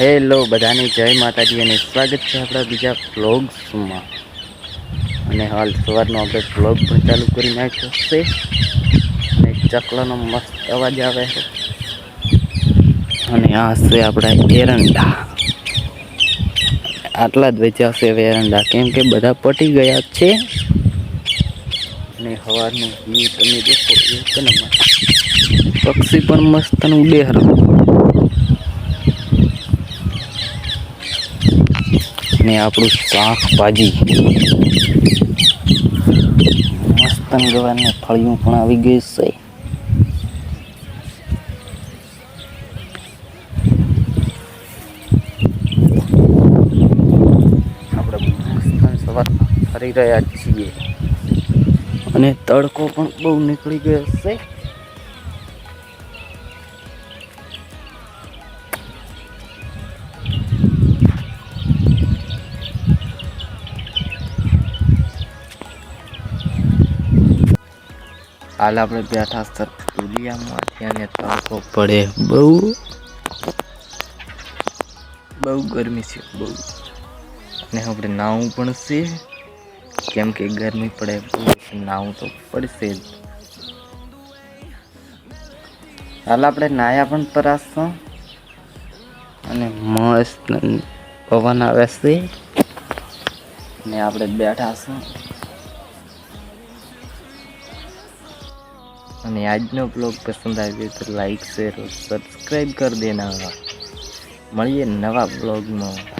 Hello બધાને, જય માતાજી અને સ્વાગત છે આપણા બીજા વ્લોગ્સમાં. અને હાલ સવારનો આપણે વ્લોગ પણ ચાલુ કરી નાખ્યો છે. અને ચકલાનો મસ્ત અવાજ આવે છે. અને આ છે આપણા એરંડા. આટલા જ વેચ્યા હવે એરંડા. કેમ કે બધા પટી ગયા છે. અને હવાનું વ્યૂ તમે દેખો એક નંબર. પક્ષી પણ મસ્ત ઉડે ને આપણું શાકભાજી. મસ્ત ગવારને ફળિયું પણ આવી ગયું છે. આપણે સવાર ફરી રહ્યા છીએ. અને તડકો પણ બહુ નીકળી ગયો છે. હાલ આપણે બેઠા સ્ટુડિયામાં ત્યાં તડકો પડે. બહુ. બહુ ગરમી છે બહુ. અને આપણે નાવું પણ છે. કેમ કે ગરમી પડે બહુ નાવું તો પડશે જ. હાલ આપણે નાયા પણ તરાશો અને મસ્ત પવન આવે છે. ને આપણે બેઠા છું. અને આજનો બ્લોગ પસંદ આવ્યો તો લાઈક શેર સબસ્ક્રાઈબ કરી દેના મળીએ નવા બ્લોગમાં